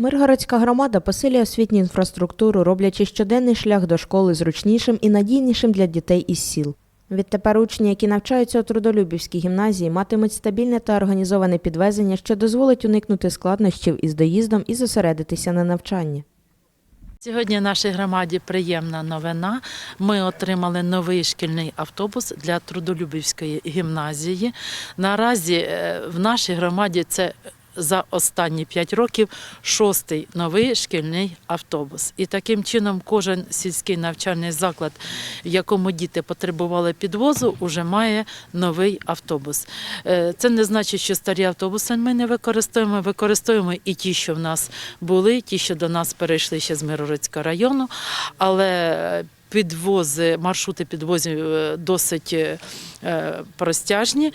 Миргородська громада посилює освітню інфраструктуру, роблячи щоденний шлях до школи зручнішим і надійнішим для дітей із сіл. Відтепер учні, які навчаються у трудолюбівській гімназії, матимуть стабільне та організоване підвезення, що дозволить уникнути складнощів із доїздом і зосередитися на навчанні. Сьогодні нашій громаді приємна новина. Ми отримали новий шкільний автобус для трудолюбівської гімназії. Наразі е, в нашій громаді це за останні 5 років шостий новий шкільний автобус. І таким чином кожен сільський навчальний заклад, в якому діти потребували підвозу, уже має новий автобус. Е, Це не значить, що старі автобуси ми не використовуємо. Використовуємо і ті, що в нас були, ті, що до нас перейшли ще з Миргородського району, але підвози, маршрути підвозів е, досить е, е, простяжні,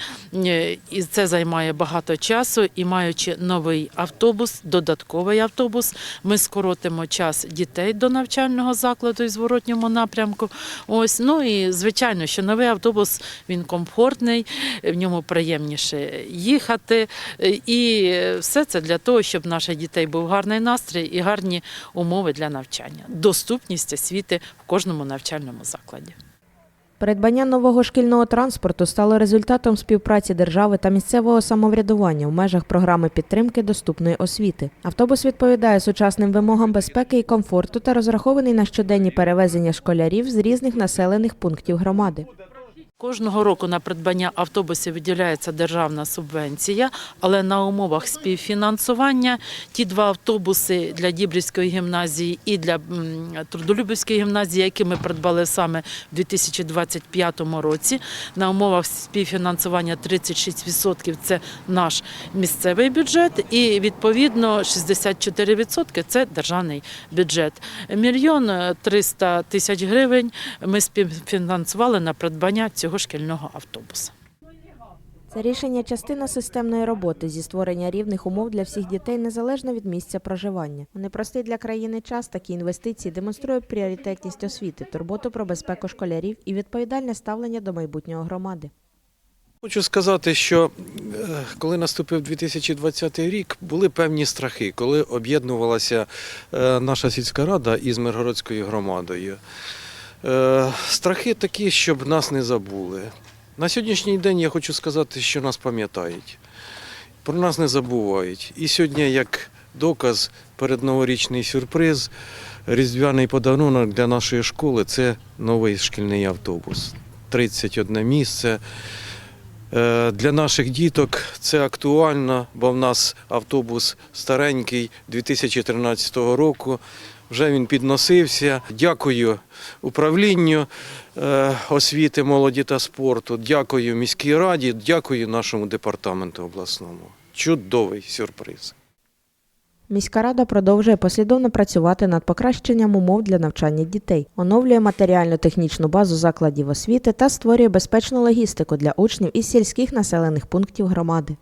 і це займає багато часу. І маючи новий автобус, додатковий автобус, ми скоротимо час дітей до навчального закладу і зворотньому напрямку. Ось ну і звичайно, що новий автобус він комфортний, в ньому приємніше їхати. І все це для того, щоб наших дітей був гарний настрій і гарні умови для навчання, доступність освіти в кожному навчальному закладі. Придбання нового шкільного транспорту стало результатом співпраці держави та місцевого самоврядування в межах програми підтримки доступної освіти. Автобус відповідає сучасним вимогам безпеки і комфорту та розрахований на щоденні перевезення школярів з різних населених пунктів громади. Кожного року на придбання автобусів виділяється державна субвенція, але на умовах співфінансування ті два автобуси для Дібрівської гімназії і для Трудолюбівської гімназії, які ми придбали саме в 2025 році, на умовах співфінансування 36% – це наш місцевий бюджет, і відповідно 64% – це державний бюджет. Мільйон 300 тисяч гривень ми співфінансували на придбання цього шкільного автобуса. Це рішення частина системної роботи зі створення рівних умов для всіх дітей незалежно від місця проживання. У непростий для країни час такі інвестиції демонструють пріоритетність освіти, турботу про безпеку школярів і відповідальне ставлення до майбутнього громади. Хочу сказати, що е, коли наступив 2020 рік, були певні страхи, коли об'єднувалася е, наша сільська рада із Миргородською громадою. Е, Страхи такі, щоб нас не забули. На сьогоднішній день я хочу сказати, що нас пам'ятають, про нас не забувають. І сьогодні, як доказ, передноворічний сюрприз, різдвяний подарунок для нашої школи це новий шкільний автобус. 31 місце. Е, Для наших діток це актуально, бо в нас автобус старенький 2013 року. Вже він підносився. Дякую управлінню е, освіти, молоді та спорту. Дякую міській раді, дякую нашому департаменту обласному. Чудовий сюрприз. Міська рада продовжує послідовно працювати над покращенням умов для навчання дітей, оновлює матеріально-технічну базу закладів освіти та створює безпечну логістику для учнів із сільських населених пунктів громади.